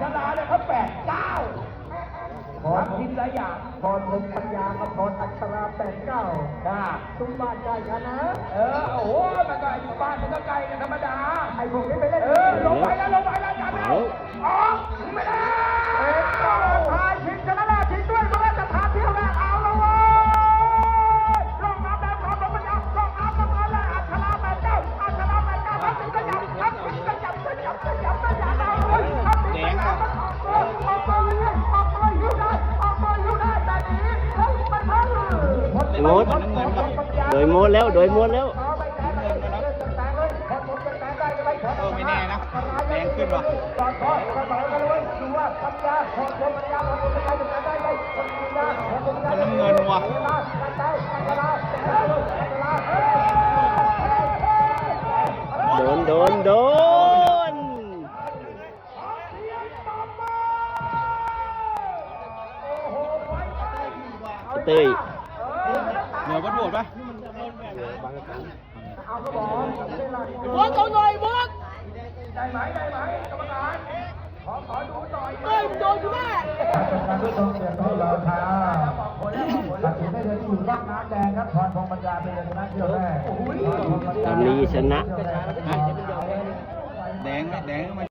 ชนะเนี่ยเขาแปดเก้าพอทีมละอย่างพรพงปัญญากับพรอัชราแปดเก้าจ้าตุ้มบ้านได้กันนะ เออ โอ้โหมันก็อยู่บ้านมันก็ไกลกันธรรมดา ไอ้พวกนี้ มดโดยโมดแล้วโดยมดแล้วเออไม่แน่นะแรงขึ้นว่ะตอนพ่อเสมอกันเลยดูว่าปัญญาของคนปัญญาของคนปัญญาจะได้ไหมคนปัญญาของคนปัญญาน้ำเงินว่ะโดนโดนโดนเตย เหนือวัดโบดปะบอสเอาหน่อยบอสได้ไหมได้ไหมกรรมการขอขอดูหน่อยเอ้ยโดนกูแน่การทุกคนเสียงที่เราท้าตัดสินได้เลยที่อยู่บ้านน้ำแดงครับพรพงปัญญาเป็นชนะเที่ยวแรกตามนี้ชนะ แดงแดง